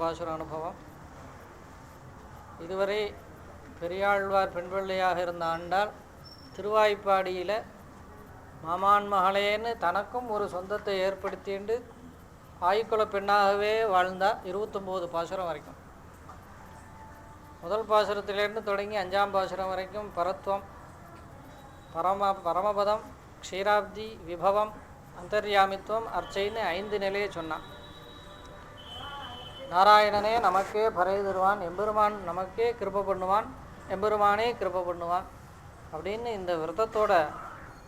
பாசுர அனுபவம் இதுவரை பெரியாழ்வார் பெண்பிள்ளையாக இருந்த ஆண்டால் திருவாய்ப்பாடியில் மாமான் மகளேன்னு தனக்கும் ஒரு சொந்தத்தை ஏற்படுத்திண்டு ஆய்க்குல பெண்ணாகவே வாழ்ந்தா இருபத்தொம்போது பாசுரம் வரைக்கும். முதல் பாசுரத்திலேருந்து தொடங்கி அஞ்சாம் பாசுரம் வரைக்கும் பரத்வம் பரம பரமபதம் க்ஷீராப்தி விபவம் அந்தர்யாமித்துவம் அர்ச்சைன்னு ஐந்து நிலையை சொன்னான். நாராயணனே நமக்கே பறை தருவான் எம்பெருமான் நமக்கே கிருப பண்ணுவான் எம்பெருமானே கிருப பண்ணுவான் அப்படின்னு இந்த விரதத்தோட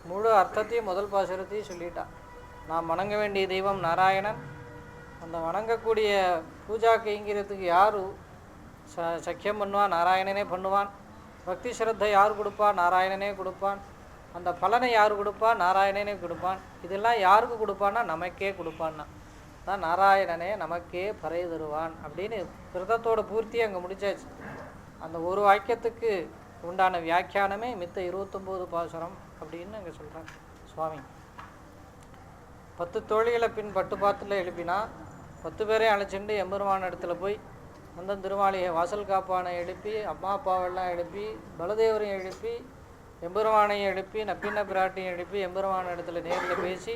முழு அர்த்தத்தையும் முதல் பாசுரத்தையும் சொல்லிட்டான். நாம் வணங்க வேண்டிய தெய்வம் நாராயணன். அந்த வணங்கக்கூடிய பூஜா கைங்கிறதுக்கு யார் ச சக்கியம் பண்ணுவான் நாராயணனே பண்ணுவான். பக்தி ஸ்ரத்தை யார் கொடுப்பா? நாராயணனே கொடுப்பான். அந்த பலனை யார் கொடுப்பா? நாராயணனே கொடுப்பான். இதெல்லாம் யாருக்கு கொடுப்பான்னா நமக்கே கொடுப்பான்னா. தான் நாராயணனே நமக்கே பறை தருவான் அப்படின்னு விரதத்தோட பூர்த்தி அங்கே முடிச்சாச்சு. அந்த ஒரு வாக்கியத்துக்கு உண்டான வியாக்கியானமே மித்த இருபத்தொம்போது பாசுரம் அப்படின்னு அங்கே சொல்கிறாங்க சுவாமி. பத்து தோழிகளை பின் பட்டு பாத்தில் எழுப்பினா பத்து பேரையும் அழைச்சிட்டு எம்பெருமான இடத்துல போய் அந்த திருமாளிகை வாசல் காப்பானை எழுப்பி அம்மா அப்பாவெல்லாம் எழுப்பி பலதேவரையும் எழுப்பி எம்பெருமானையும் எழுப்பி நப்பின்ன பிராட்டியும் எழுப்பி எம்பெருமான இடத்துல நேரில் பேசி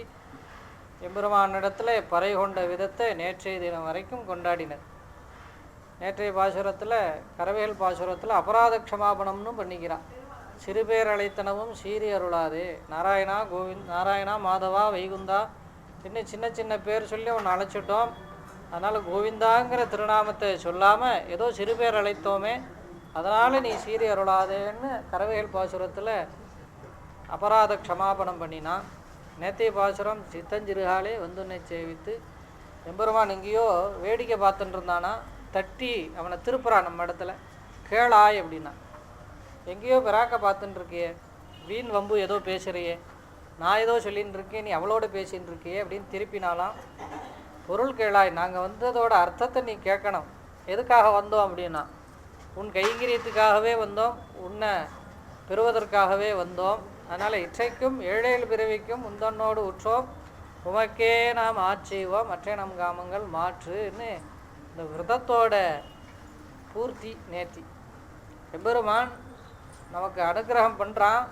எம்பெருமானிடத்தில் பறை கொண்ட விதத்தை நேற்றைய தினம் வரைக்கும் கொண்டாடினர். நேற்றைய பாசுரத்தில் கரவேல் பாசுரத்தில் அபராத க்ஷமாபணம்னு பண்ணிக்கிறான். சிறுபேர் அழைத்தனவும் சீரி அருளாதே. நாராயணா கோவிந்த் நாராயணா மாதவா வைகுந்தா இன்னும் சின்ன சின்ன பேர் சொல்லி ஒன்று அழைச்சிட்டோம். அதனால் கோவிந்தாங்கிற திருநாமத்தை சொல்லாமல் ஏதோ சிறு பேர் அழைத்தோமே. அதனால் நீ சீரி அருளாதேன்னு கரவேல் பாசுரத்தில் அபராத க்ஷமாபணம் பண்ணினான். நேத்தைய பாசுரம் சித்தஞ்சிறுகாலே வந்துன்னை சேவித்து எம்பெருமான் எங்கேயோ வேடிக்கை பார்த்துட்டு இருந்தானா தட்டி அவனை திருப்புறான் நம்ம இடத்துல. கேளாய் அப்படின்னா. எங்கேயோ பிராக்க பார்த்துட்டு இருக்கியே வீண் வம்பு ஏதோ பேசுகிறியே நான் ஏதோ சொல்லின்னு இருக்கேன் நீ அவளோட பேசின்னு இருக்கியே அப்படின்னு திருப்பினாலாம். பொருள் கேளாய் நாங்கள் வந்ததோட அர்த்தத்தை நீ கேட்கணும். எதுக்காக வந்தோம் அப்படின்னா உன் கைங்கரியத்துக்காகவே வந்தோம் உன்னை பெறுவதற்காகவே வந்தோம். அதனால் இச்சைக்கும் ஏழேழு பிறவிக்கும் முந்தன்னோடு உற்றோம். உமக்கே நாம் ஆட்சிவோம் மற்ற நம் காமங்கள் மாற்றுன்னு இந்த விரதத்தோட பூர்த்தி நேர்த்தி. எம்பெருமான் நமக்கு அனுக்கிரகம் பண்ணுறான்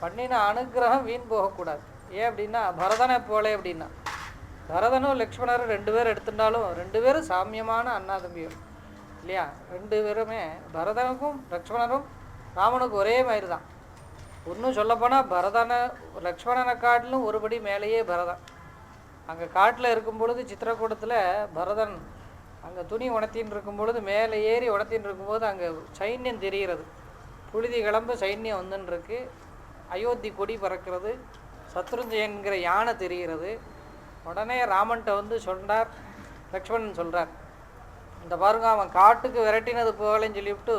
பண்ணின அனுக்கிரகம் வீண் போகக்கூடாது. ஏன் அப்படின்னா பரதனை போலே அப்படின்னா. பரதனும் லக்ஷ்மணரும் ரெண்டு பேரும் எடுத்துட்டாலும் ரெண்டு பேரும் சாமியமான அண்ணா தம்பியும் இல்லையா? ரெண்டு பேருமே பரதனுக்கும் லக்ஷ்மணரும் ராமனுக்கும் ஒரே மாதிரி தான் இன்னும் சொல்லப்போனால் பரதனை லக்ஷ்மணனை காட்டிலும் ஒருபடி மேலேயே பரதன். அங்கே காட்டில் இருக்கும் பொழுது சித்திரக்கூடத்தில் பரதன் அங்கே துணி உணர்த்தின்னு இருக்கும் பொழுது மேலே ஏறி உணர்த்தின்னு இருக்கும்போது அங்கே சைன்யம் தெரிகிறது. புழுதி கிளம்பு சைன்யம் வந்துன்னு அயோத்தி கொடி பறக்கிறது. சத்ருஞ்சயன்கிற யானை தெரிகிறது. உடனே ராமன்ட்ட வந்து சொன்னார் லக்ஷ்மணன் சொல்கிறார் இந்த பாருங்க அவன் காட்டுக்கு விரட்டினது போகலைன்னு சொல்லிவிட்டு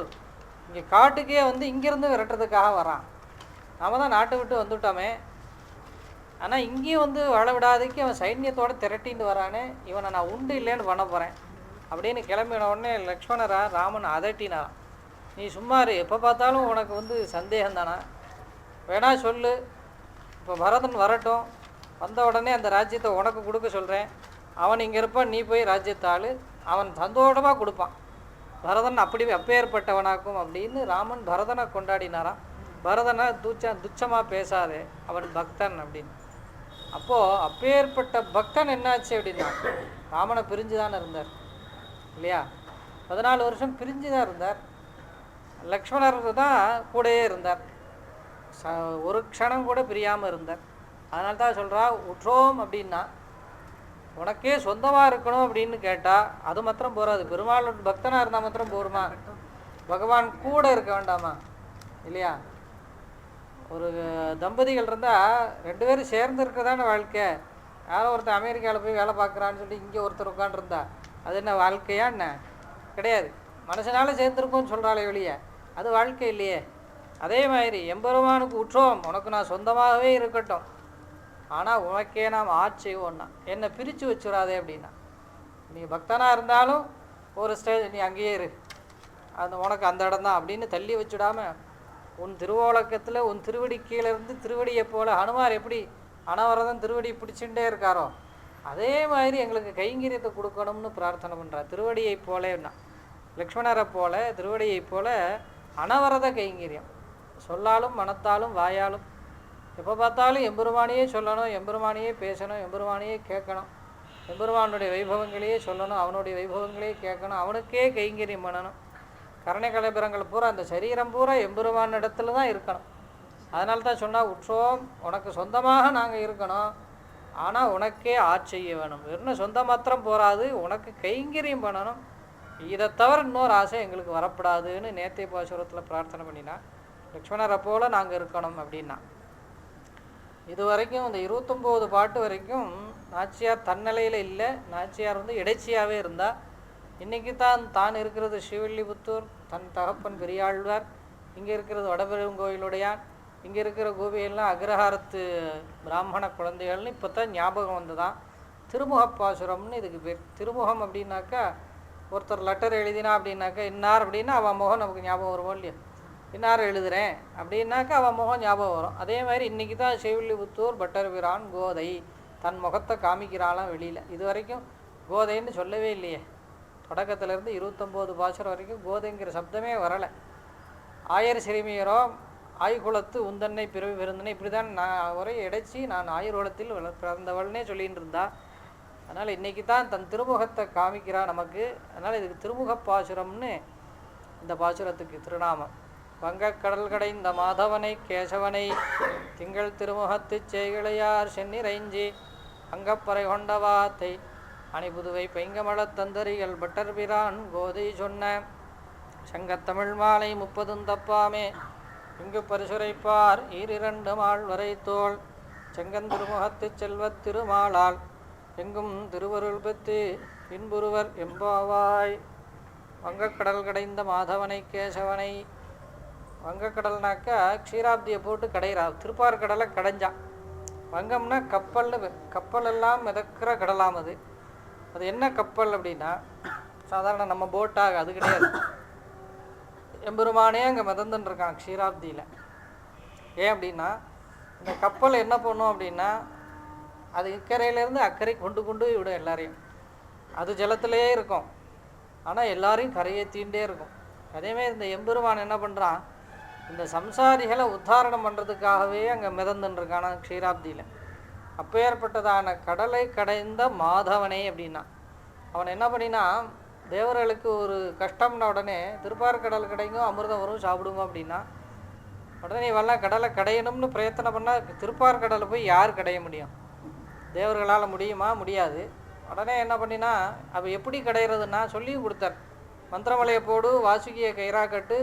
இங்கே காட்டுக்கே வந்து இங்கேருந்து விரட்டுறதுக்காக வரான். நாம் தான் நாட்டை விட்டு வந்துவிட்டோமே ஆனால் இங்கேயும் வந்து வாழ விடாதக்கு அவன் சைன்யத்தோட திரட்டின்னு வரானே. இவனை நான் உண்டு இல்லைன்னு பண்ண போகிறேன் அப்படின்னு கிளம்பின உடனே லக்ஷ்மணரா ராமன் அதட்டினாரான் நீ சும்மாரு எப்போ பார்த்தாலும் உனக்கு வந்து சந்தேகம் தானா வேணா சொல்லு. இப்போ பரதன் வரட்டும். வந்த உடனே அந்த ராஜ்யத்தை உனக்கு கொடுக்க சொல்கிறேன் அவன் இங்கே இருப்பான் நீ போய் ராஜ்யத்தாள் அவன் சந்தோஷமாக கொடுப்பான். பரதன் அப்படி அப்பேற்பட்டவனாக்கும் அப்படின்னு ராமன் பரதனை கொண்டாடினாராம். பரதனை துச்ச துச்சமாக பேசாதே அவன் பக்தன் அப்படின்னு. அப்போது அப்பேற்பட்ட பக்தன் என்னாச்சு அப்படின்னா ராமனை பிரிஞ்சு தானே இருந்தார். இல்லையா? பதினாலு வருஷம் பிரிஞ்சு தான் இருந்தார். லக்ஷ்மணர் தான் கூடயே இருந்தார். ச ஒரு க்ஷணம் கூட பிரியாமல் இருந்தார். அதனால தான் சொல்கிறா உற்றோம் அப்படின்னா உனக்கே சொந்தமாக இருக்கணும் அப்படின்னு கேட்டால் அது மாத்திரம் போகாது பெருமாள் பக்தனாக இருந்தால் மாத்திரம் போருமா? பகவான் கூட இருக்க வேண்டாமா? இல்லையா? ஒரு தம்பதிகள் இருந்தால் ரெண்டு பேரும் சேர்ந்து இருக்கிறதான வாழ்க்கை? யாரோ ஒருத்தர் அமெரிக்காவில் போய் வேலை பார்க்குறான்னு சொல்லி இங்கே ஒருத்தர் உட்காண்டிருந்தா அது என்ன வாழ்க்கையா என்ன? கிடையாது. மனுஷனால சேர்ந்துருக்கும்னு சொல்கிறாளே வெளியே அது வாழ்க்கை இல்லையே. அதே மாதிரி எம்பெருமானுக்கு உற்றோம் உனக்கு நான் சொந்தமாகவே இருக்கட்டும். ஆனால் உனக்கே நாம் ஒன்றா என்னை பிரித்து வச்சுடாதே அப்படின்னா. நீ பக்தனாக இருந்தாலும் ஒரு ஸ்டேஜ் நீ அங்கேயே இரு. அந்த உனக்கு அந்த இடம் தான் அப்படின்னு தள்ளி வச்சுடாமல் உன் திருவோலக்கத்தில் உன் திருவடி கீழே இருந்து திருவடியை போல ஹனுமார் எப்படி அனவரதம் திருவடி பிடிச்சுட்டே இருக்காரோ அதே மாதிரி எங்களுக்கு கைங்கரியத்தை கொடுக்கணும்னு பிரார்த்தனை பண்ணுறார் திருவடியைப் போலேன்னா லக்ஷ்மணரை போல திருவடியை போல அனவரத கைங்கரியம். சொல்லாலும் மனத்தாலும் வாயாலும். எப்போ பார்த்தாலும் எம்பெருமானையே சொல்லணும் எம்பெருமானையே பேசணும் எம்பெருமானையே கேட்கணும். எம்பெருமானுடைய வைபவங்களையே சொல்லணும் அவனுடைய வைபவங்களையே கேட்கணும் அவனுக்கே கைங்கரியம் பண்ணணும். கருணை கலைபுரங்கள் பூரா அந்த சரீரம் பூரா எம்பெருமான இடத்துல தான் இருக்கணும். அதனால தான் சொன்னால் உற்றோம் உனக்கு சொந்தமாக நாங்கள் இருக்கணும். ஆனால் உனக்கே ஆட்சியை வேணும். வெறும் சொந்த மாத்திரம் போராது உனக்கு கைங்கரியம் பண்ணணும். இதை தவிர இன்னொரு ஆசை எங்களுக்கு வரப்படாதுன்னு நேத்திய பாசுரத்தில் பிரார்த்தனை பண்ணினா லக்ஷ்மணரை போல நாங்கள் இருக்கணும் அப்படின்னா. இது வரைக்கும் இந்த இருபத்தொம்போது பாட்டு வரைக்கும் நாச்சியார் தன்னிலையில் இல்லை. நாச்சியார் வந்து இடைச்சியாகவே இருந்தால் இன்றைக்கி தான் தான் இருக்கிறது ஸ்ரீவில்லிபுத்தூர். தன் தகப்பன் பெரியாழ்வார். இங்கே இருக்கிறது வடபெருங்கோயிலுடையான். இங்கே இருக்கிற கோபியெல்லாம் அக்ரஹாரத்து பிராமண குழந்தைகள்னு இப்போ தான் ஞாபகம் வந்துதான் திருமுகப்பாசுரம்னு இதுக்கு பேர். திருமுகம் அப்படின்னாக்கா ஒருத்தர் லெட்டர் எழுதினா அப்படின்னாக்கா இன்னார் அப்படின்னா அவன் முகம் நமக்கு ஞாபகம் வருவோம் இல்லையா? இன்னார் எழுதுகிறேன் அப்படின்னாக்கா அவன் முகம் ஞாபகம் வரும். அதே மாதிரி இன்றைக்கி தான் ஸ்ரீவில்லிபுத்தூர் பட்டர்பிரான் கோதை தன் முகத்தை காமிக்கிறாளாம் வெளியில். இது வரைக்கும் கோதைன்னு சொல்லவே இல்லையே. தொடக்கத்திலேருந்து இருபத்தொம்போது பாசுரம் வரைக்கும் கோதைங்கிற சப்தமே வரலை. ஆயர் சிறுமியரோ ஆய்குலத்து உந்தன்னை பிறவி விருந்தனை இப்படி தான் நான் ஒரே இடைச்சி நான் ஆயுர்வலத்தில் வள பிறந்தவள்னே சொல்லிகிட்டு இருந்தா. அதனால் இன்றைக்கி தான் தன் திருமுகத்தை காமிக்கிறா நமக்கு. அதனால் இதுக்கு திருமுக பாசுரம்னு இந்த பாசுரத்துக்கு திருநாமம். வங்கக்கடல் கடைந்த மாதவனை கேசவனை திங்கள் திருமுகத்து செய்களையார் சென்னிரைஞ்சி அங்கப்பறை கொண்ட அணிபுதுவை பைங்கமலத் தந்தரிகள் பட்டர்பிரான் கோதை சொன்ன சங்கத்தமிழ் மாலை முப்பதும் தப்பாமே. இங்கு பரிசுரைப்பார் ஈரிரண்டு மாள் வரை தோல். செங்கந்திருமுகத்துச் செல்வத் திருமாளால் எங்கும் திருவருள் பெற்று இன்புருவர் எம்பாவாய். வங்கக்கடல் கடைந்த மாதவனை கேசவனை. வங்கக்கடல்னாக்கா க்ஷீராப்தியை போட்டு கடைகிறா திருப்பார்கடலை கடைஞ்சான் வங்கம்னா கப்பல்னு கப்பல் எல்லாம் மிதக்கிற கடலாம் அது. அது என்ன கப்பல் அப்படின்னா சாதாரண நம்ம போட்டாக அது கிடையாது. எம்பெருமானே அங்கே மிதந்துன்னு இருக்கான் க்ஷீராப்தியில். ஏன் அப்படின்னா இந்த கப்பல் என்ன பண்ணும் அப்படின்னா அது இக்கரையிலேருந்து அக்கறை கொண்டு கொண்டு விடும் எல்லாரையும். அது ஜலத்திலேயே இருக்கும். ஆனால் எல்லாரையும் தீண்டே இருக்கும். அதேமாதிரி இந்த எம்பெருமான் என்ன பண்ணுறான் இந்த சம்சாரிகளை உத்தாரணம் பண்ணுறதுக்காகவே அங்கே மிதந்துன்னு இருக்கான் க்ஷீராப்தியில். அப்பேற்பட்டதான கடலை கடைந்த மாதவனே அப்படின்னா. அவன் என்ன பண்ணினா தேவர்களுக்கு ஒரு கஷ்டம்ன உடனே திருப்பார்கடல் கிடைக்கும் அமிர்தம் வரும் சாப்பிடுங்க அப்படின்னா உடனே இவெல்லாம் கடலை கடையணும்னு பிரயத்தனம் பண்ணால் திருப்பார்கடலை போய் யார் கடைய முடியும்? தேவர்களால் முடியுமா? முடியாது. உடனே என்ன பண்ணினா அவள் எப்படி கடையிறதுன்னா சொல்லியும் கொடுத்தார். மந்திரமலையை போடு வாசுகியை கயிறா கட்டு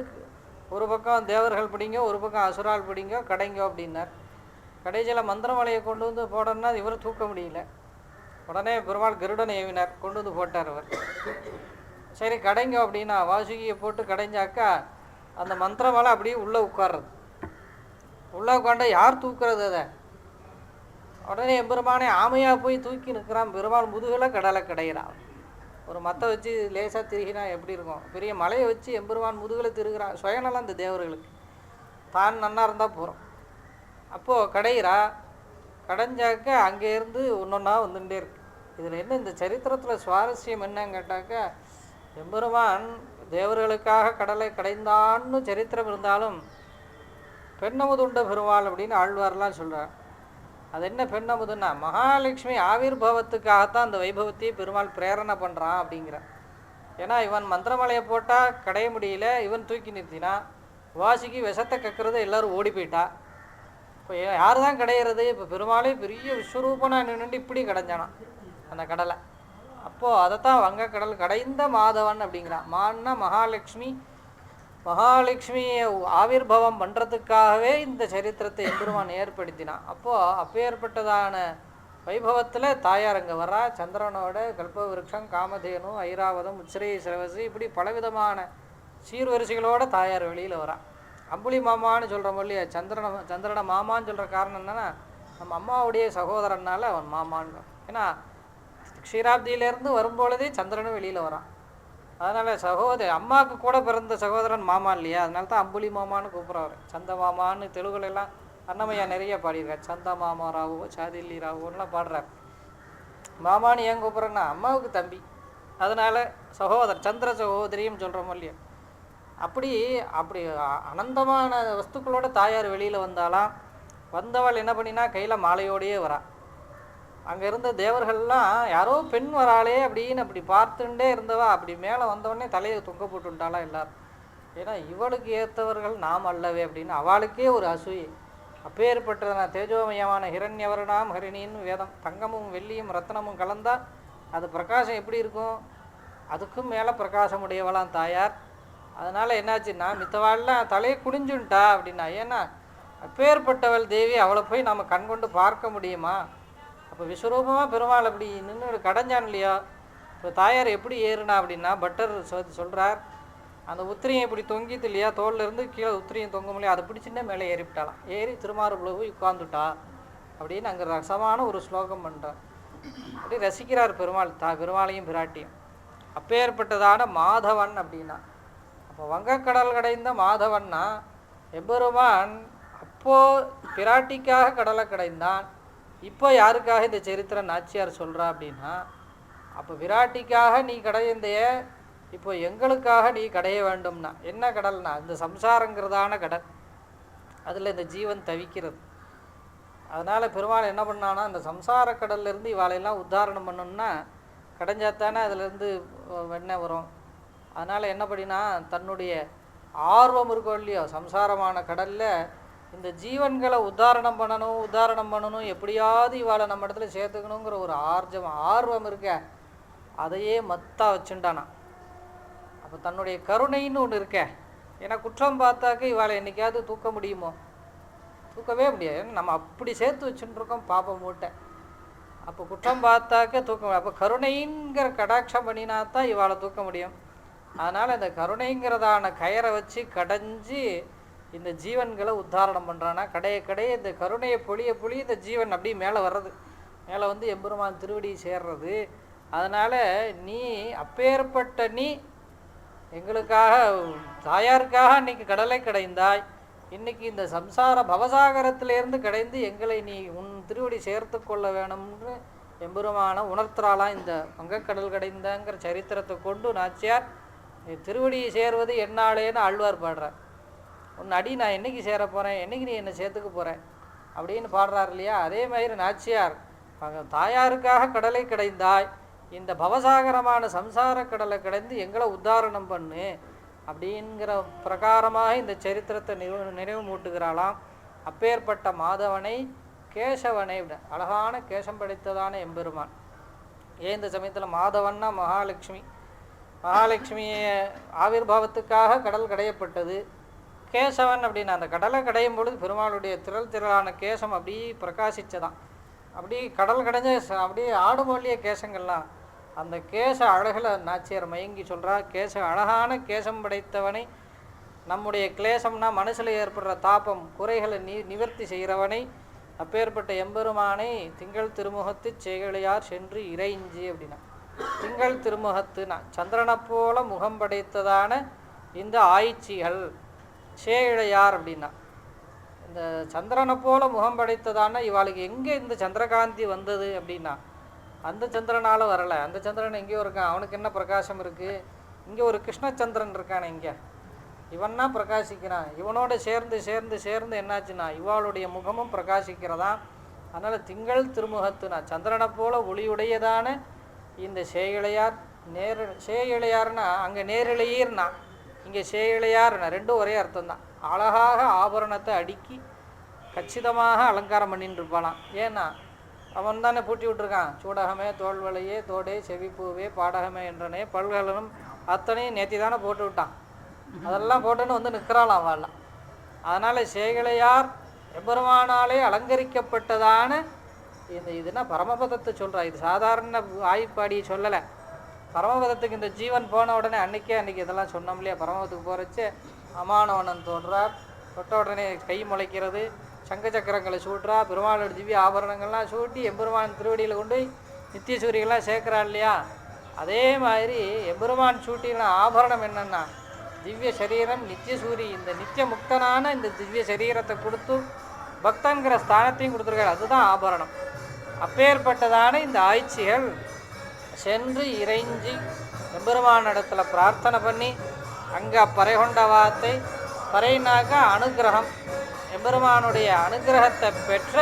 ஒரு பக்கம் தேவர்கள் பிடிங்க ஒரு பக்கம் அசுரால் பிடிங்க கடைங்க அப்படின்னார். கடைசியில் மந்திரமலையை கொண்டு வந்து போடணும்னா இவர் தூக்க முடியல. உடனே பெருமாள் கருடன் ஏவினார். கொண்டு வந்து போட்டார் அவர். சரி கடைங்க அப்படின்னா வாசுகியை போட்டு கடைஞ்சாக்கா அந்த மந்திரமலை அப்படியே உள்ளே உட்கார்றது. உள்ளே உட்காண்டா யார் தூக்குறது அதை? உடனே எம்பெருமானே ஆமையாக போய் தூக்கி நிற்கிறான். பெருமாள் முதுகில் கடலை கடையிறான் ஒரு மத்தை வச்சு லேசாக திருகினா எப்படி இருக்கும்? பெரிய மலையை வச்சு எம்பெருமான் முதுகில் திருகிறான். சுயநலம் அந்த தேவர்களுக்கு. தான் நன்னா இருந்தால் போகிறோம் அப்போது கடையிறா. கடைஞ்சாக்க அங்கேருந்து ஒன்றொன்னா வந்துட்டே இருக்கு. இதில் என்ன இந்த சரித்திரத்தில் சுவாரஸ்யம் என்னன்னு கேட்டாக்கா எம்பெருமான் தேவர்களுக்காக கடலை கடைந்தான்னு சரித்திரம் இருந்தாலும் பெண்ணமுதுண்ட பெருமாள் அப்படின்னு ஆழ்வார்லாம் சொல்கிறார் அது என்ன பெண்ணமுதுன்னா மகாலட்சுமி ஆவிர்பவத்துக்காகத்தான் அந்த வைபவத்தையே பெருமாள் பிரேரணை பண்ணுறான் அப்படிங்கிற ஏன்னா இவன் மந்திரமலையை போட்டால் கடைய முடியல இவன் தூக்கி நிறுத்தினா வாசிக்கு விஷத்தை கக்கிறது எல்லோரும் ஓடி போயிட்டா. இப்போ யார் தான் கிடையிறது? இப்போ பெருமாளே பெரிய விஸ்வரூபனாக நின்று இப்படி கடைஞ்சானான் அந்த கடலை. அப்போது அதைத்தான் வங்கக்கடல் கடைந்த மாதவன் அப்படிங்கிறான் மான்னா மகாலட்சுமி. மகாலட்சுமியை ஆவிர்பவம் பண்ணுறதுக்காகவே இந்த சரித்திரத்தை எம்பெருமான் ஏற்படுத்தினான். அப்போது அப்பேற்பட்டதான வைபவத்தில் தாயார் அங்கே வர்றா. சந்திரனோட கல்ப காமதேனு ஐராவதம் உச்சிரை சிரவசி இப்படி பலவிதமான சீர்வரிசைகளோட தாயார் வெளியில் வரான் அம்புலி மாமான்னு சொல்கிறோம் இல்லையா சந்திரன சந்திரனை மாமான்னு சொல்கிற காரணம் என்னென்னா நம்ம அம்மாவுடைய சகோதரனால் அவன் மாமான்னு. ஏன்னா க்ஷீராப்தியிலேருந்து வரும்பொழுதே சந்திரனும் வெளியில் வரான். அதனால் சகோதரி அம்மாவுக்கு கூட பிறந்த சகோதரன் மாமா இல்லையா? அதனால தான் அம்புலி மாமான்னு கூப்பிட்றாரு. சந்த மாமான்னு தெலுங்குல எல்லாம் அன்னமையா நிறைய பாடியிருக்கார். சந்த மாமா ராவோ சாதில்லி ராவோன்னுலாம் பாடுறார். மாமான்னு ஏன் கூப்பிட்றேன்னா அம்மாவுக்கு தம்பி. அதனால் சகோதரர் சந்திர சகோதரியும் சொல்கிறோம் இல்லையா அப்படி அப்படி அனந்தமான வஸ்துக்களோட தாயார் வெளியில் வந்தாலாம் வந்தவள் என்ன பண்ணினா கையில் மாலையோடையே வரா. அங்கே இருந்த தேவர்கள்லாம் யாரோ பெண் வராளே அப்படின்னு அப்படி பார்த்துட்டே இருந்தவா. அப்படி மேலே வந்தவொடனே தலையை தொங்க போட்டுட்டாளா எல்லாரும். ஏன்னா இவளுக்கு ஏற்றவர்கள் நாம் அல்லவே அப்படின்னு. அவளுக்கே ஒரு அசூயை. அப்பேற்பட்டதான தேஜோமயமான ஹிரண்யவரணாம் ஹரிணின்னு வேதம். தங்கமும் வெள்ளியும் ரத்னமும் கலந்தால் அது பிரகாசம் எப்படி இருக்கும்? அதுக்கும் மேலே பிரகாசம் உடையவளாம் தாயார். அதனால் என்னாச்சுன்னா மித்தவாள்லாம் தலையை குனிஞ்சுன்ட்டா அப்படின்னா ஏன்னா அப்பேற்பட்டவள் தேவி அவளை போய் நம்ம கண் கொண்டு பார்க்க முடியுமா? அப்போ விஸ்வரூபமாக பெருமாள் அப்படி நின்று கடைஞ்சான் இல்லையா? இப்போ தாயார் எப்படி ஏறுனா அப்படின்னா பட்டர் சொ- சொல்கிறார் அந்த உத்திரியம் இப்படி தொங்கித்து இல்லையா? தோல்லேருந்து கீழே உத்திரியம் தொங்க முடியாது அதை பிடிச்சுட்டே மேலே ஏறிவிட்டாலாம் ஏறி திருமாறுபுல போய் உட்காந்துட்டா அப்படின்னு அங்கே ரசமான ஒரு ஸ்லோகம் பண்ணுறார் அப்படி ரசிக்கிறார் பெருமாள் தா பெருமாளையும் பிராட்டியும். அப்பேற்பட்டதான மாதவன் அப்படின்னா அப்போ வங்கக்கடல் கடைந்த மாதவன்னா எம்பெருமான் அப்போது பிராட்டிக்காக கடலை கடைந்தான். இப்போ யாருக்காக இந்த சரித்திர நாச்சியார் சொல்கிறா அப்படின்னா அப்போ விராட்டிக்காக நீ கடையந்தைய இப்போ எங்களுக்காக நீ கடைய வேண்டும்னா என்ன கடல்னா இந்த சம்சாரங்கிறதான கடல். அதில் இந்த ஜீவன் தவிக்கிறது. அதனால் பெருமாள் என்ன பண்ணானா அந்த சம்சார கடல்லேருந்து இவாளையெல்லாம் உத்தாரணம் பண்ணணும்னா கடைஞ்சாத்தானே அதுலேருந்து வெண்ணெய் வரும். அதனால் என்ன பண்ணினா தன்னுடைய ஆர்வம் இருக்கோ இல்லையோ சம்சாரமான கடலில் இந்த ஜீவன்களை உதாரணம் பண்ணணும் உதாரணம் பண்ணணும் எப்படியாவது இவாளை நம்ம இடத்துல சேர்த்துக்கணுங்கிற ஒரு ஆர்ஜம் ஆர்வம் இருக்க அதையே மத்தா வச்சுட்டானான் அப்போ தன்னுடைய கருணைன்னு ஒன்று இருக்க ஏன்னா குற்றம் பார்த்தாக்க இவாளை என்னைக்காவது தூக்க முடியுமோ? தூக்கவே முடியாது. ஏன்னா நம்ம அப்படி சேர்த்து வச்சுட்டுருக்கோம் பாப்ப மூட்டை. அப்போ குற்றம் பார்த்தாக்க தூக்க முடியும் அப்போ கருணைங்கிற கடாட்சம் பண்ணினா தான் இவாளை தூக்க முடியும். அதனால் இந்த கருணைங்கிறதான கயரை வச்சு கடைஞ்சி இந்த ஜீவன்களை உத்தாரணம் பண்ணுறானா கடைய கடைய இந்த கருணையை பொழிய பொழி இந்த ஜீவன் அப்படியே மேலே வர்றது. மேலே வந்து எம்பெருமான் திருவடி சேர்றது. அதனால் நீ அப்பேற்பட்ட நீ எங்களுக்காக தாயாருக்காக அன்றைக்கி கடலை கடைந்தாய். இன்றைக்கி இந்த சம்சார பவசாகரத்திலேருந்து கிடைந்து எங்களை நீ உன் திருவடி சேர்த்து கொள்ள வேணும்னு எம்பெருமான உணர்த்துறாளாம். இந்த வங்கக்கடல் கடைந்தங்கிற சரித்திரத்தை கொண்டு நாச்சியார் திருவடியை சேர்வது என்னாலேன்னு ஆழ்வார் பாடுறார். உன் அடி நான் என்னைக்கு சேர போகிறேன் என்னைக்கு நீ என்னை சேர்த்துக்க போகிறேன் அப்படின்னு பாடுறார் இல்லையா? அதே மாதிரி நாச்சியார் தாயாருக்காக கடலை கிடைந்தாய் இந்த பவசாகரமான சம்சார கடலை கிடைந்து எங்களை உத்தாரணம் பண்ணு அப்படிங்கிற பிரகாரமாக இந்த சரித்திரத்தை நினைவு நினைவு மூட்டுகிறாளாம். அப்பேற்பட்ட மாதவனை கேசவனை விட அழகான கேசம் படைத்ததான எம்பெருமான். ஏன் இந்த சமயத்தில் மாதவன்னா மகாலட்சுமி? மகாலட்சுமிய ஆவிர்வாவத்துக்காக கடல் கடையப்பட்டது. கேசவன் அப்படின்னு அந்த கடலை கடையும் பொழுது பெருமாளுடைய திரள் திரளான கேசம் அப்படியே பிரகாசித்ததான் அப்படியே கடல் கடைஞ்ச அப்படியே ஆடு மொழிய கேசங்கள்லாம் அந்த கேச அழகில் நாச்சியார் மயங்கி சொல்கிறார் கேச அழகான கேசம் படைத்தவனை நம்முடைய கிளேசம்னா மனசில் ஏற்படுற தாபம் குறைகளை நீ நிவர்த்தி செய்கிறவனை அப்பேற்பட்ட எம்பெருமானை திங்கள் திருமுகத்து செய்களையார் சென்று இறைஞ்சி அப்படின்னா. திங்கள் திருமுகத்து நான் சந்திரனை போல முகம் படைத்ததான இந்த ஆய்ச்சிகள். சேழையார் அப்படின்னா. இந்த சந்திரனை போல முகம் படைத்ததான இவாளுக்கு எங்கே இந்த சந்திரகாந்தி வந்தது அப்படின்னா அந்த சந்திரனால வரலை. அந்த சந்திரன் எங்கேயோ இருக்கான். அவனுக்கு என்ன பிரகாசம் இருக்குது இங்கே ஒரு கிருஷ்ணச்சந்திரன் இருக்கானே இங்கே. இவன்னா பிரகாசிக்கிறான். இவனோட சேர்ந்து சேர்ந்து சேர்ந்து என்னாச்சுன்னா இவாளுடைய முகமும் பிரகாசிக்கிறதா? அதனால் திங்கள் திருமுகத்துனா சந்திரனை போல ஒளியுடையதான இந்த சேயிழையார் நேர் சேயிழையார்னா அங்கே நேரிழையீர்னா இங்கே சேயிழையார்னா ரெண்டும் ஒரே அர்த்தம் தான் அழகாக ஆபரணத்தை அடுக்கி கச்சிதமாக அலங்காரம் பண்ணிட்டு இருப்பானாம். ஏன்னா அவன் தானே பூட்டி விட்டுருக்கான். சூடகமே தோல்வலையே தோடே செவிப்பூவே பாடகமே என்றனே பல்கலனும் அத்தனையும் நேத்தி தானே போட்டு விட்டான். அதெல்லாம் போட்டுன்னு வந்து நிற்கிறாளாம் அவெல்லாம். அதனால் சேகலையார் எபெருமானாலே அலங்கரிக்கப்பட்டதான இந்த இதுனா பரமபதத்தை சொல்கிறா இது சாதாரண ஆய்ப்பாடியை சொல்லலை. பரமபதத்துக்கு இந்த ஜீவன் போன உடனே அன்றைக்கே அன்றைக்கி இதெல்லாம் சொன்னோம் இல்லையா? பரமபதத்துக்கு போகிறச்சு அமானவனன் தோன்றார் தொட்ட உடனே கை முளைக்கிறது சங்க சக்கரங்களை சூட்டுறா பெருமாளோட திவ்ய ஆபரணங்கள்லாம் சூட்டி எம்பெருமான் திருவடியில் கொண்டு நித்திய சூரியெல்லாம் சேர்க்குறா இல்லையா? அதே மாதிரி எம்பெருமான் சூட்டின ஆபரணம் என்னென்னா திவ்ய சரீரம் நித்திய சூரி இந்த நித்திய முக்தனான இந்த திவ்ய சரீரத்தை கொடுத்து பக்தங்கிற ஸ்தானத்தையும் கொடுத்துருக்காரு. அதுதான் ஆபரணம். அப்பேற்பட்டதான இந்த ஆய்ச்சிகள் சென்று இறைஞ்சி எம்பெருமானிடத்துல பிரார்த்தனை பண்ணி அங்கே பறை கொண்ட வார்த்தை பறைனாக்க அனுகிரகம் எம்பெருமானுடைய அனுகிரகத்தை பெற்ற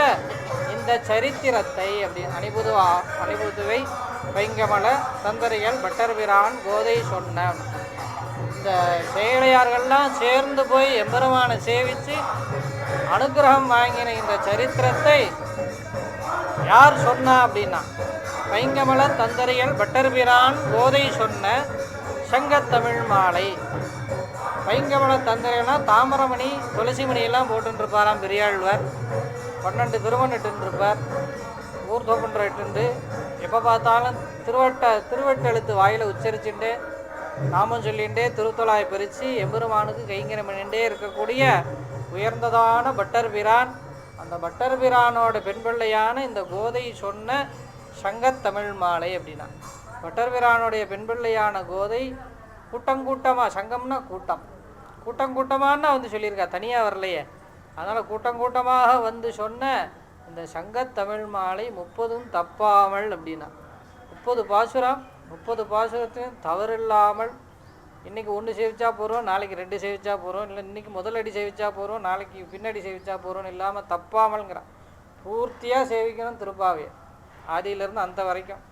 இந்த சரித்திரத்தை அப்படி அணிபுதுவா அணிபுதுவை பைங்கமல தந்தரிகள் பட்டர்பிரான் கோதை சொன்ன இந்த செயலையார்கள்லாம் சேர்ந்து போய் எம்பெருமானை சேவித்து அனுகிரகம் வாங்கின இந்த சரித்திரத்தை யார் சொன்னா அப்படின்னா பைங்கமல தந்தரையல் பட்டர்பிரான் கோதை சொன்ன சங்கத்தமிழ் மாலை. பைங்கமல தந்தரைனா தாமரமணி துளசிமணி எல்லாம் போட்டுருப்பாராம் பெரியாழ்வர். பன்னெண்டு திருவன் இட்டுருப்பார் ஊர் தோப்பன்ற இட்டுண்டு எப்போ பார்த்தாலும் திருவட்ட திருவட்டெழுத்து வாயில் உச்சரிச்சுட்டு நாமம் சொல்லிண்டே திருத்தொலாய் பிரித்து எம்பெருமானுக்கு கைங்கரம் பண்ணிட்டே இருக்கக்கூடிய உயர்ந்ததான பட்டர் பிரான் அந்த பட்டர்பிரானோட பெண் பிள்ளையான இந்த கோதை சொன்ன சங்கத்தமிழ் மாலை அப்படின்னா. பட்டர்பிரானுடைய பெண் பிள்ளையான கோதை கூட்டங்கூட்டமாக சங்கம்னா கூட்டம். கூட்டங்கூட்டமானா வந்து சொல்லியிருக்கா தனியாக வரலையே. அதனால் கூட்டங்கூட்டமாக வந்து சொன்ன இந்த சங்கத்தமிழ் மாலை முப்பதும் தப்பாமல் அப்படின்னா. முப்பது பாசுரம் முப்பது பாசுரத்தையும் தவறில்லாமல் இன்றைக்கி ஒன்று சேவிச்சா போகிறோம் நாளைக்கு ரெண்டு சேவிச்சா போகிறோம் இல்லை இன்றைக்கி முதலடி சேவிச்சா போகிறோம் நாளைக்கு பின்னாடி சேவிச்சா போகிறோம் இல்லாமல் தப்பாமல்ங்கிறான். பூர்த்தியாக சேவிக்கணும் திருப்பாவே ஆதியிலேருந்து அந்த வரைக்கும்.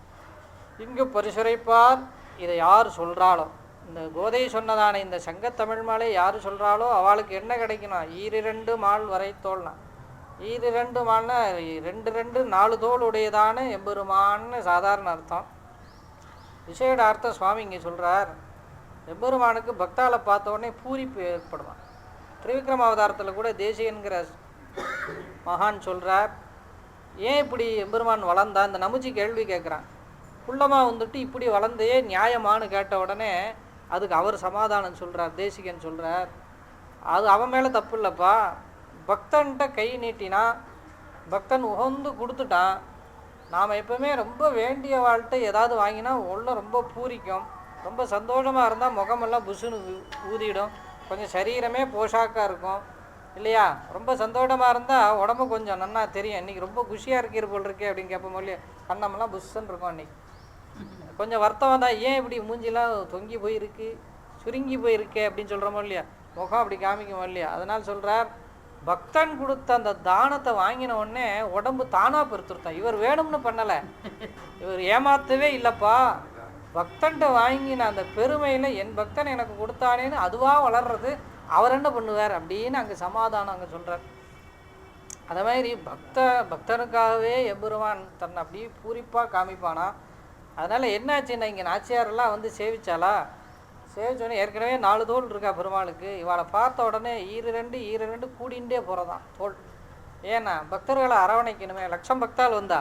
இங்கு பரிசுரைப்பார் இதை யார் சொல்கிறாளோ இந்த கோதை சொன்னதான இந்த சங்கத்தமிழ் மாலை யார் சொல்கிறாளோ அவளுக்கு என்ன கிடைக்கணும் ஈரிரண்டு மால் வரை தோல்னா. ஈரிரண்டு மால்னா ரெண்டு ரெண்டு நாலு தோல் உடையதான எம்பெருமான்னு சாதாரண அர்த்தம். விசேட அர்த்தம் சுவாமி இங்கே சொல்கிறார் எம்பெருமானுக்கு பக்தால பார்த்த உடனே பூரிப்பு ஏற்படுவான். திரிவிக்ரம அவதாரத்தில் கூட தேசியன்கிற மகான் சொல்கிறார் ஏன் இப்படி எம்பெருமான் வளர்ந்தா? இந்த நமுச்சி கேள்வி கேட்குறான் குள்ளமாக வந்துட்டு இப்படி வளர்ந்தையே நியாயமான்னு கேட்ட உடனே அதுக்கு அவர் சமாதானம் சொல்கிறார் தேசிகன் சொல்கிறார் அது அவன் மேலே தப்பு இல்லைப்பா. பக்தன்கிட்ட கை நீட்டினா பக்தன் உகந்து கொடுத்துட்டான். நாம் எப்பவுமே ரொம்ப வேண்டிய வாழ்கிட்ட ஏதாவது வாங்கினா உள்ள ரொம்ப பூரிக்கும். ரொம்ப சந்தோஷமாக இருந்தால் முகமெல்லாம் புசுன்னு ஊ- ஊதிடும். கொஞ்சம் சரீரமே போஷாக்காக இருக்கும். இல்லையா? ரொம்ப சந்தோஷமாக இருந்தால் உடம்பு கொஞ்சம் நன்னா தெரியும். இன்றைக்கி ரொம்ப குஷியாக இருக்கிற போல் இருக்கே அப்படின்னு கேட்போம் இல்லையா? கண்ணமெல்லாம் புஷ்ஷுன்னு இருக்கும் அன்றைக்கி கொஞ்சம் வருத்தம் தான் ஏன் இப்படி மூஞ்சிலாம் தொங்கி போயிருக்கு? சுருங்கி போயிருக்கே அப்படின்னு சொல்கிறோமோ இல்லையா? முகம் அப்படி காமிக்குமோ இல்லையா? அதனால் சொல்கிறார் பக்தன் கொடுத்த அந்த தானத்தை வாங்கின உடனே உடம்பு தானாக பெருத்துருத்தான். இவர் வேணும்னு பண்ணலை. இவர் ஏமாத்தவே இல்லைப்பா. பக்தன்கிட்ட வாங்கின அந்த பெருமையில் என் பக்தன் எனக்கு கொடுத்தானேன்னு அதுவாக வளர்றது அவர் என்ன பண்ணுவார் அப்படின்னு அங்கே சமாதானம் அங்கே சொல்கிறார் அதே மாதிரி பக்த பக்தனுக்காகவே எம்பெருமான் தன்னை அப்படியே பூரிப்பாக காமிப்பானா? அதனால் என்னாச்சுன்னா இங்கே நாச்சியாரெல்லாம் வந்து சேவிச்சாலா சேவிச்சோடனே ஏற்கனவே நாலு தோல் இருக்கா பெருமாளுக்கு? இவளை பார்த்த உடனே ஈர ரெண்டு ஈர ரெண்டு கூடிண்டே போகிறதான் தோல். ஏன்னா பக்தர்களை அரவணைக்கணுமே. லட்சம் பக்தாள் வந்தா.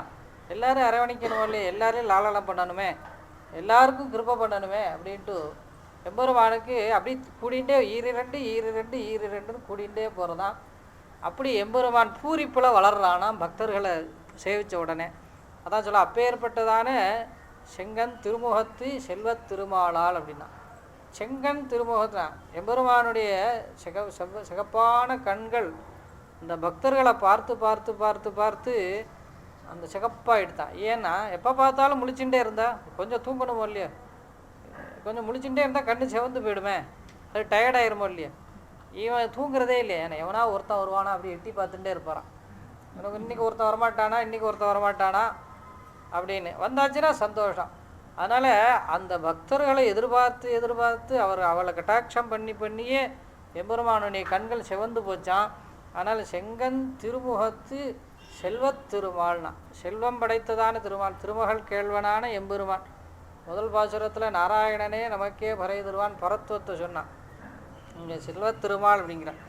எல்லாரும் அரவணைக்கணுமோ இல்லையே? எல்லாரையும் லாலனம் பண்ணணுமே. எல்லாருக்கும் கிருப பண்ணணுமே அப்படின்ட்டு எம்பெருமானுக்கு அப்படி கூடிண்டே ஈரு ரெண்டு ஈரு ரெண்டு ரெண்டுன்னு கூடிண்டே போகிறதான் அப்படி எம்பெருமான் பூரிப்பில் வளர்றானா பக்தர்களை சேவித்த உடனே. அதான் சொல்ல அப்பேற்பட்டதான செங்கன் திருமுகத்து செல்வத் திருமாலால் அப்படின்னா. செங்கன் திருமுகத்தான் எம்பெருமானுடைய சிக செவ்வ சிகப்பான கண்கள் இந்த பக்தர்களை பார்த்து பார்த்து பார்த்து பார்த்து அந்த சிகப்பாக எடுத்தான் ஏன்னா எப்போ பார்த்தாலும் முழிச்சுட்டே இருந்தா கொஞ்சம் தூங்கணுமோ இல்லையா? கொஞ்சம் முழிச்சுட்டே இருந்தால் கண்ணு சிவந்து போயிடுமே. அது டயர்டாயிருமோ இல்லையா? இவன் தூங்குறதே இல்லையா. ஏன்னா எவனா ஒருத்தன் வருவானா அப்படி எட்டி பார்த்துட்டே இருப்பாரான் எனக்கு இன்னைக்கு ஒருத்தன் வரமாட்டானா? இன்றைக்கி ஒருத்தன் வரமாட்டானா? அப்படின்னு. வந்தாச்சுன்னா சந்தோஷம். அதனால் அந்த பக்தர்களை எதிர்பார்த்து எதிர்பார்த்து அவர் அவளை கட்டாட்சம் பண்ணி பண்ணியே எம்பெருமானுடைய கண்கள் சிவந்து போச்சான் ஆனால் செங்கன் திருமுகத்து செல்வத் திருமால்னா. செல்வம் படைத்ததான திருமால். திருமகள் கேள்வனான எம்பெருமான். முதல் பாசுரத்தில் நாராயணனே நமக்கே பறை தருவான் பரத்துவத்தை சொன்னான். இங்கே செல்வத் திருமால் அப்படிங்கிறான்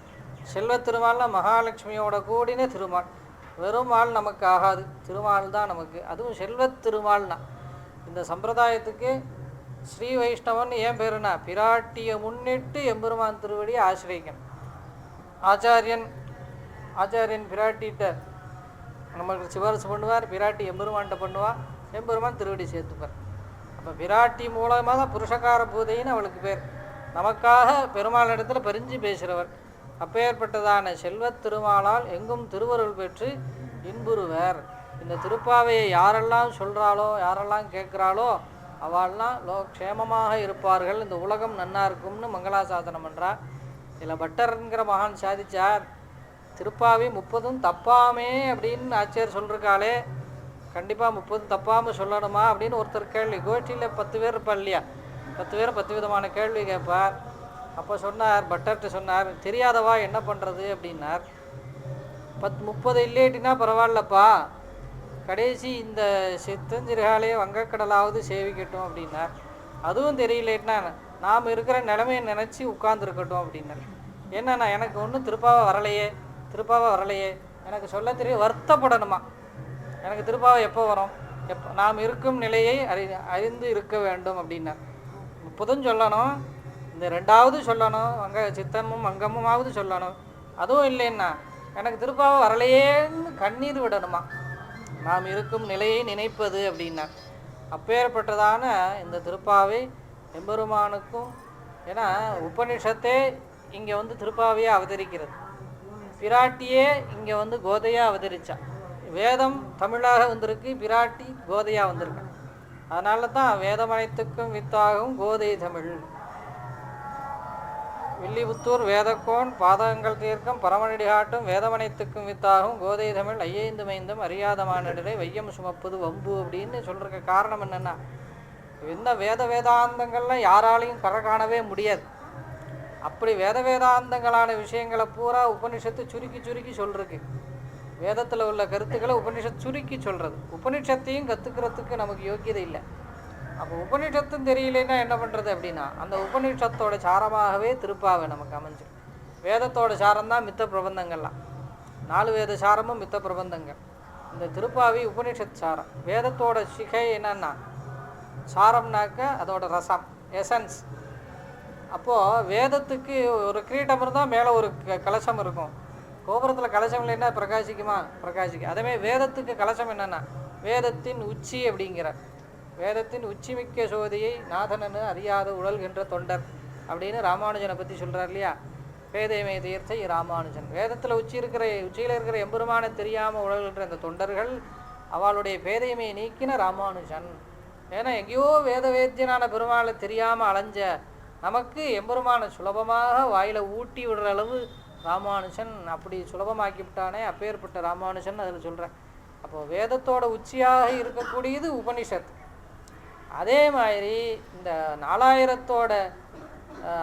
செல்வத் திருமால்னா மகாலட்சுமியோட கூடின திருமால். வெறும் ஆள் நமக்கு ஆகாது. திருமால் தான் நமக்கு. அதுவும் செல்வத் திருமால்னா. இந்த சம்பிரதாயத்துக்கு ஸ்ரீ வைஷ்ணவன் ஏன் பேருனா? பிராட்டியை முன்னிட்டு எம்பெருமான் திருவடியை ஆசிரியக்கணும். ஆச்சாரியன் ஆச்சாரியன் பிராட்டிகிட்ட நம்மளுக்கு சிபாரிசு பண்ணுவார் பிராட்டி எம்பெருமான்கிட்ட பண்ணுவா எம்பெருமான் திருவடி சேர்த்துப்பார். அப்போ பிராட்டி மூலமாக தான் புருஷகார பூதைன்னு அவளுக்கு பேர். நமக்காக பெருமாள் இடத்துல பரிஞ்சு பேசுகிறவர் அப்பேற்பட்டதான செல்வத் திருமாலால் எங்கும் திருவருள் பெற்று இன்புறுவர். இந்த திருப்பாவையை யாரெல்லாம் சொல்கிறாளோ யாரெல்லாம் கேட்குறாளோ அவள்லாம் லோ க்ஷேமமாக இருப்பார்கள். இந்த உலகம் நன்னா இருக்கும்னு மங்களாசாசனம் பண்ணுறா இதில் பட்டர்ங்கிற மகான் சாதிச்சார். திருப்பாவை முப்பதும் தப்பாமே அப்படின்னு ஆச்சிரியர் சொல்லிருக்காளே. கண்டிப்பாக முப்பதும் தப்பாமல் சொல்லணுமா அப்படின்னு ஒருத்தர் கேள்வி. கோஷ்டியில் பத்து பேர் இருப்பா இல்லையா? பத்து பேர் பத்து விதமான கேள்வி கேட்பார். அப்போ சொன்னார் பட்டர்கிட்ட சொன்னார் தெரியாதவா என்ன பண்ணுறது அப்படின்னார். பத் முப்பது இல்லேட்டினா பரவாயில்லப்பா. கடைசி இந்த சித்தஞ்சிறுகாலே வங்கக்கடலாவது சேவிக்கட்டும் அப்படின்னார். அதுவும் தெரியலேட்டினா நாம் இருக்கிற நிலைமையை நினச்சி உட்காந்துருக்கட்டும் அப்படின்னார். என்னண்ணா எனக்கு ஒன்றும் திருப்பாவை வரலையே. திருப்பாவை வரலையே. எனக்கு சொல்ல தெரிய வருத்தப்படணுமா? எனக்கு திருப்பாவை எப்போ வரும்? எப்போ நாம் இருக்கும் நிலையை அறி அறிந்து இருக்க வேண்டும் அப்படின்னார். முப்பதும் சொல்லணும் இந்த ரெண்டாவது சொல்லணும் அங்கே சித்தமும் அங்கமுமாவது சொல்லணும். அதுவும் இல்லைன்னா எனக்கு திருப்பாவை வரலையேன்னு கண்ணீர் விடணுமா? நாம் இருக்கும் நிலையை நினைப்பது அப்படின்னா அப்பேற்பட்டதான இந்த திருப்பாவை எம்பெருமானுக்கும் ஏன்னா உபனிஷத்தே இங்கே வந்து திருப்பாவையே அவதரிக்கிறது. பிராட்டியே இங்கே வந்து கோதையாக அவதரிச்சா. வேதம் தமிழாக வந்திருக்கு பிராட்டி கோதையாக வந்திருக்கு. அதனால தான் வேதமனைத்துக்கும் வித்தாகும் கோதை தமிழ். வில்லிபுத்தூர் வேதக்கோன் பாதகங்கள் தீர்க்கம் பரமனடி காட்டும் வேதமனைத்துக்கும் வித்தாகும் கோதை தமிழ். ஐயைந்து மைந்தும் அறியாத மானிடரை வையம் சுமப்பது வம்பு அப்படின்னு சொல்கிறக்க காரணம் என்னென்னா இந்த வேத வேதாந்தங்கள்லாம் யாராலையும் கரை காணவே முடியாது. அப்படி வேத வேதாந்தங்களான விஷயங்களை பூரா உபனிஷத்து சுருக்கி சுருக்கி சொல்றதுக்கு. வேதத்தில் உள்ள கருத்துக்களை உபனிஷத் சுருக்கி சொல்கிறது உபனிஷத்தையும் கற்றுக்கிறதுக்கு நமக்கு யோக்கியதை இல்லை. அப்போ உபனிஷத்தும் தெரியலன்னா என்ன பண்ணுறது அப்படின்னா அந்த உபனிஷத்தோட சாரமாகவே திருப்பாவை நமக்கு அமைஞ்சிடும் வேதத்தோட சாரம் தான் மித்த பிரபந்தங்கள்லாம். நாலு வேத சாரமும் மித்த பிரபந்தங்கள். இந்த திருப்பாவி உபனிஷத் சாரம். வேதத்தோட சிகை என்னன்னா சாரம்னாக்க அதோட ரசம் எசன்ஸ் அப்போது வேதத்துக்கு ஒரு கிரீட்டம் இருந்தால் மேலே ஒரு க- கலசம் இருக்கும். கோபுரத்தில் கலசம் இல்லைன்னா பிரகாசிக்குமா? பிரகாசிக்கும் அதேமாதிரி வேதத்துக்கு கலசம் என்னென்னா வேதத்தின் உச்சி அப்படிங்கிறார் வேதத்தின் உச்சி மிக்க சோதியை நாதனனு அறியாத உழல்கின்ற தொண்டர் அப்படின்னு ராமானுஜனை பற்றி சொல்கிறார் இல்லையா? வேதமே தீர்த்தை ராமானுஜன். வேதத்தில் உச்சி இருக்கிற உச்சியில் இருக்கிற எம்பெருமானை தெரியாமல் உழல்கின்ற அந்த தொண்டர்கள் அவளுடைய பேதைமையை நீக்கின ராமானுஜன். ஏன்னா எங்கேயோ வேத வேத்தியனான பெருமாளை தெரியாமல் அலைஞ்ச நமக்கு எம்பெருமான சுலபமாக வாயில் ஊட்டி விடுற அளவு ராமானுஜன் அப்படி சுலபமாக்கி விட்டானே அப்பேற்பட்ட ராமானுஜன் அதில் சொல்கிறேன் அப்போ வேதத்தோட உச்சியாக இருக்கக்கூடியது உபனிஷத். அதே மாதிரி இந்த நாலாயிரத்தோட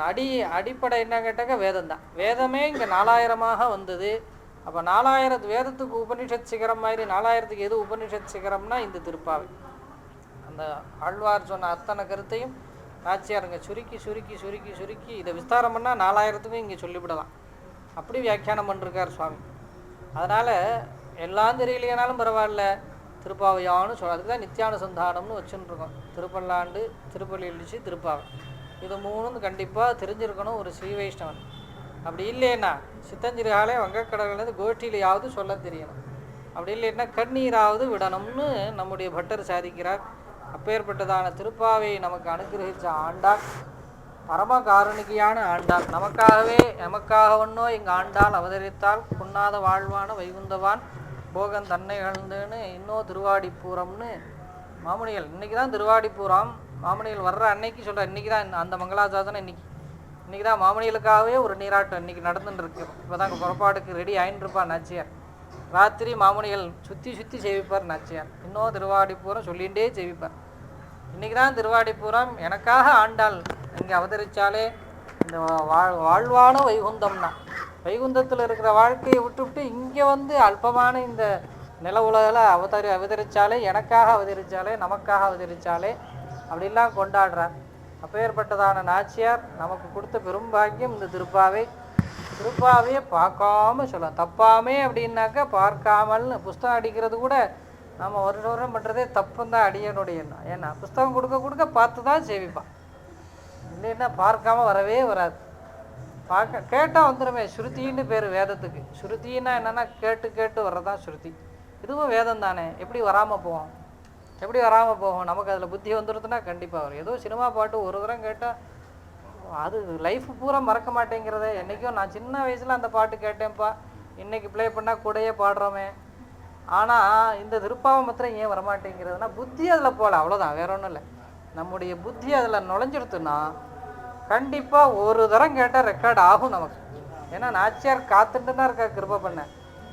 அடி அடிப்படை என்ன கேட்டாக்க வேதம் தான் வேதமே இங்கே நாலாயிரமாக வந்தது. அப்போ நாலாயிரத்து வேதத்துக்கு உபனிஷத் சிகரம் மாதிரி நாலாயிரத்துக்கு எது உபனிஷத் சிகரம்னா இந்த திருப்பாவை. அந்த ஆழ்வார் சொன்ன அத்தனை கருத்தையும் நாச்சியாருங்க சுருக்கி சுருக்கி சுருக்கி சுருக்கி. இதை விஸ்தாரம் பண்ணால் நாலாயிரத்துக்கும் இங்கே சொல்லிவிடலாம். அப்படி வியாக்கியானம் பண்ணிருக்கார் சுவாமி. அதனால் எல்லாம் தெரியலையானாலும் பரவாயில்ல. திருப்பாவையான்னு சொல்ல அதுக்கு தான் நித்தியானுசந்தானம்னு வச்சுருக்கோம் திருப்பல்லாண்டு திருப்பள்ளி எழுச்சி திருப்பாவை. இது மூணும் கண்டிப்பாக தெரிஞ்சிருக்கணும் ஒரு ஸ்ரீ வைஷ்ணவன். அப்படி இல்லைன்னா சித்தஞ்சிறுகாலே வங்கக்கடல்லேருந்து கோஷ்டியிலையாவது சொல்ல தெரியணும். அப்படி இல்லைன்னா கண்ணீராவது விடணும்னு நம்முடைய பட்டர் சாதிக்கிறார் அப்பேற்பட்டதான திருப்பாவை நமக்கு அனுகிரகிச்ச ஆண்டாள் பரம காரணிகையான ஆண்டாள். நமக்காகவே நமக்காக ஒன்றோ எங்கள் ஆண்டாள் அவதரித்தால் புண்ணாத வாழ்வான வைகுந்தவான் போகன் தன்னை கலந்துன்னு இன்னும் திருவாடிப்பூரம்னு மாமுனிகள். இன்னைக்கு தான் திருவாடிப்பூரம் மாமுனிகள் வர்ற அன்னைக்கு சொல்கிற இன்னைக்கு தான் அந்த மங்களாசாசனம் இன்னைக்கு. இன்னைக்கு தான் மாமுனிகளுக்காகவே ஒரு நீராட்டம் இன்னைக்கு நடந்துட்டு இருக்கு. இப்போ தான் புறப்பாடுக்கு ரெடி ஆயின்னு இருப்பான் நாச்சியார். ராத்திரி மாமுனிகள் சுற்றி சுற்றி சேவிப்பார் நாச்சியார் இன்னும் திருவாடிப்பூரம் சொல்லிகிட்டே சேவிப்பார் இன்றைக்கி தான் திருவாடிப்புறம் எனக்காக ஆண்டாள். இங்கே அவதரிச்சாலே இந்த வாழ் வாழ்வான வைகுந்தம்னா வைகுந்தத்தில் இருக்கிற வாழ்க்கையை விட்டுவிட்டு இங்கே வந்து அல்பமான இந்த நில உலகில் அவதரி அவதரிச்சாலே எனக்காக அவதரிச்சாலே நமக்காக அவதரித்தாலே அப்படிலாம் கொண்டாடுறார். அப்பேற்பட்டதான நாச்சியார் நமக்கு கொடுத்த பெரும்பாக்கியம் இந்த திருப்பாவை. திருப்பாவையை பார்க்காம சொல்லலாம். தப்பாமே அப்படின்னாக்கா பார்க்காமல்னு புஸ்தகம் அடிக்கிறது கூட நம்ம வருஷம் வருஷம் பண்ணுறதே தப்புந்தான் தான் அடியனுடைய எண்ணம். ஏன்னா புஸ்தகம் கொடுக்க கொடுக்க பார்த்து தான் சேவிப்பான் இல்லைன்னா பார்க்காம வரவே வராது. பார்க்க கேட்டால் வந்துடுமே ஸ்ருதின்னு பேர் வேதத்துக்கு. ஸ்ருதின்னா என்னென்னா கேட்டு கேட்டு வர்றதான் ஸ்ருதி. இதுவும் வேதம் தானே எப்படி வராமல் போவோம்? எப்படி வராமல் போகும்? நமக்கு அதில் புத்தி வந்துடுதுன்னா கண்டிப்பாக வரும். ஏதோ சினிமா பாட்டு ஒரு தரம் கேட்டால் அது லைஃப் பூரா மறக்க மாட்டேங்கிறதே. என்றைக்கும் நான் சின்ன வயசில் அந்த பாட்டு கேட்டேன்ப்பா. இன்னைக்கு ப்ளே பண்ணால் கூடயே பாடுறோமே. ஆனால் இந்த திருப்பாவை மாத்திரம் ஏன் வரமாட்டேங்கிறதுனா புத்தி அதில் போகல அவ்வளோதான் வேற ஒன்றும் இல்லை. நம்முடைய புத்தி அதில் நுழைஞ்சிருத்துன்னா கண்டிப்பாக ஒரு தரம் கேட்டால் ரெக்கார்ட் ஆகும் நமக்கு. ஏன்னா நாச்சியார் காத்துட்டு தான் இருக்கா கிருபை பண்ண.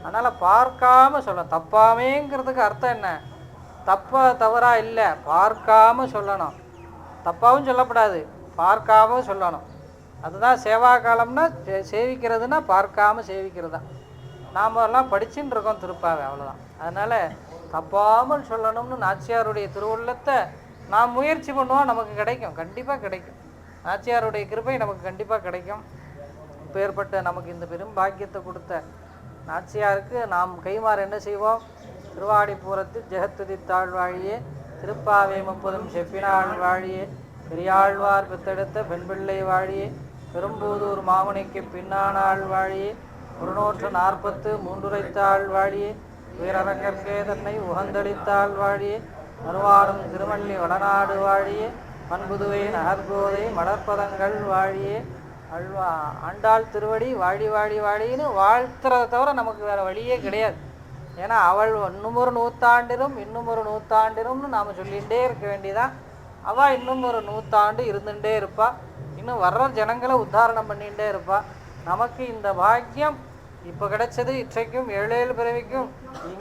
அதனால் பார்க்காம சொல்லணும். தப்பாமேங்கிறதுக்கு அர்த்தம் என்ன? தப்பா தவறா இல்லை. பார்க்காம சொல்லணும். தப்பாகவும் சொல்லப்படாது. பார்க்காம சொல்லணும். அதுதான் சேவா காலம்னா சேவிக்கிறதுனா பார்க்காம சேவிக்கிறது. தான் நாம் எல்லாம் படிச்சுட்டு இருக்கோம் திருப்பாவை அவ்வளோதான் அதனால் தப்பாமல் சொல்லணும்னு நாச்சியாருடைய திருவுள்ளத்தை நாம் முயற்சி பண்ணுவோம் நமக்கு கிடைக்கும் கண்டிப்பாக கிடைக்கும். நாச்சியாருடைய கிருப்பை நமக்கு கண்டிப்பாக கிடைக்கும். இப்பேற்பட்ட நமக்கு இந்த பெரும் பாக்கியத்தை கொடுத்த நாச்சியாருக்கு நாம் கைமாறு என்ன செய்வோம்? திருவாடிபுரத்து ஜெகத்துதி தாழ்வாழியே திருப்பாவை முப்பதும் செப்பினாள் வாழியே. பெரியாழ்வார் பெத்தெடுத்த பெண்பிள்ளை வாழியே பெரும்பூதூர் மாமுனிக்கு பின்னானாள் வாழியே ஒரு நூற்று நாற்பத்து மூன்றுரைத்தாள் வாழியே வீரரங்கற்கே தன்னை உகந்தளித்தாள் வாழியே மறுவாடும் திருமல்லி வடநாடு வாழியே பண்புதுவை நகர்கோதை மலர்பதங்கள் வாழியே. அழ்வா ஆண்டாள் திருவடி வாழி வாழி வாழின்னு வாழ்த்துறதை தவிர நமக்கு வேற வழியே கிடையாது. ஏன்னா அவள் இன்னும் ஒரு நூற்றாண்டிலும் இன்னும் ஒரு நூற்றாண்டிலும்னு நாம் சொல்லிகிட்டே இருக்க வேண்டியதான் அவள் இன்னும் ஒரு நூற்றாண்டு இருந்துகிட்டே இருப்பா. இன்னும் வர்ற ஜனங்களை உத்தாரணம் பண்ணிகிட்டே இருப்பா. நமக்கு இந்த பாக்கியம் இப்போ கிடைச்சது இற்றைக்கும் ஏழு ஏழு பிறவிக்கும்.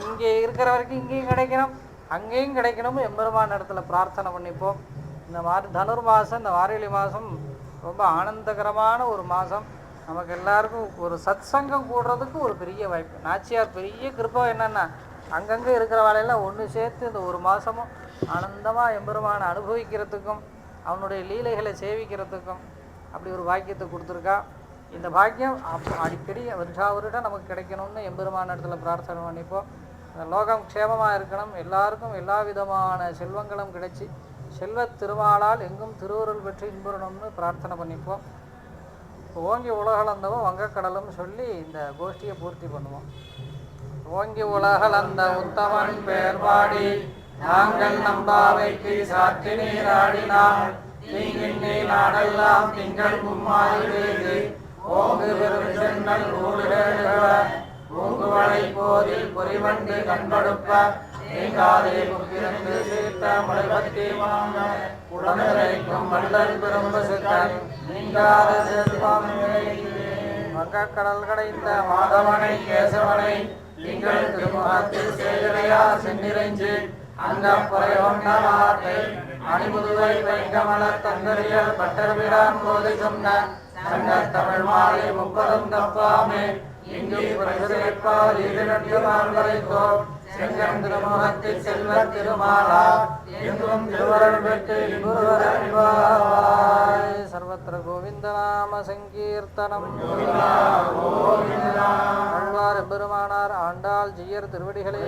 இங்கே இருக்கிற வரைக்கும் இங்கேயும் கிடைக்கணும். அங்கேயும் கிடைக்கணும். எம்பெருமான இடத்துல பிரார்த்தனை பண்ணிப்போம். இந்த மாதிரி தனுர் மாதம் இந்த வாரியலி மாதம் ரொம்ப ஆனந்தகரமான ஒரு மாதம் நமக்கு எல்லாருக்கும் ஒரு சத் சங்கம் கூடுறதுக்கு ஒரு பெரிய வாய்ப்பு. நாச்சியார் பெரிய கிருப்பம் என்னென்னா அங்கங்கே இருக்கிற வேலையெல்லாம் ஒன்று சேர்த்து இந்த ஒரு மாதமும் ஆனந்தமாக எம்பெருமானை அனுபவிக்கிறதுக்கும் அவனுடைய லீலைகளை சேவிக்கிறதுக்கும் அப்படி ஒரு பாக்கியத்தை கொடுத்துருக்கா. இந்த பாக்கியம் அப் அடிக்கடி வருஷா வருடம் நமக்கு கிடைக்கணும்னு எம்பெருமான இடத்துல பிரார்த்தனை பண்ணிப்போம். இந்த லோகம் க்ஷேமமாக இருக்கணும். எல்லாருக்கும் எல்லா விதமான செல்வங்களும் கிடைச்சி செல்வத் திருமாலால் எங்கும் திருவருள் பெற்று இன்புறணும்னு பிரார்த்தனை பண்ணிப்போம். ஓங்கி உலகளந்தவும் வங்கக்கடலும் சொல்லி இந்த கோஷ்டியை பூர்த்தி பண்ணுவோம். ஓங்கி உலகளந்த உத்தமன் பேர்பாடி. நாங்கள் நம்பாவைக்கு சாற்றி நீராடினால் தீங்கின்றி நாடெல்லாம் திங்கள் மும்மாறி வேது ஊடுகேடுகள பூங்குவளை போதில் பொறிவண்டு கண்படுப்ப நீங்காதே புக்கிரந்து சீர்த்த வாங்க சித்தன் நீங்காத வங்கக்கடல் கடைந்த மாதவனை கேசவனை நீங்கள் திருமுகத்தில் சேகரையா சென்னிறைஞ்சு அந்த புறையொண்ட வார்த்தை அணிமுதுவை வைக்கமலர் தந்தரியல் பட்டர்பிரான் போது சொன்ன சங்கத் தமிழ் மாலை முப்பதும் தப்பாமே இங்கும் பிரசிப்பால் இரண்டு மால்வரைத்தோ செங்கன் திருமுகத்தில் செல்வ திருமாலா எங்கும் பெற்று சர்வத்திர கோவிந்த நாம சங்கீர்த்தனம். ஆழ்வார் ஆண்டாள் ஜியர் திருவடிகளே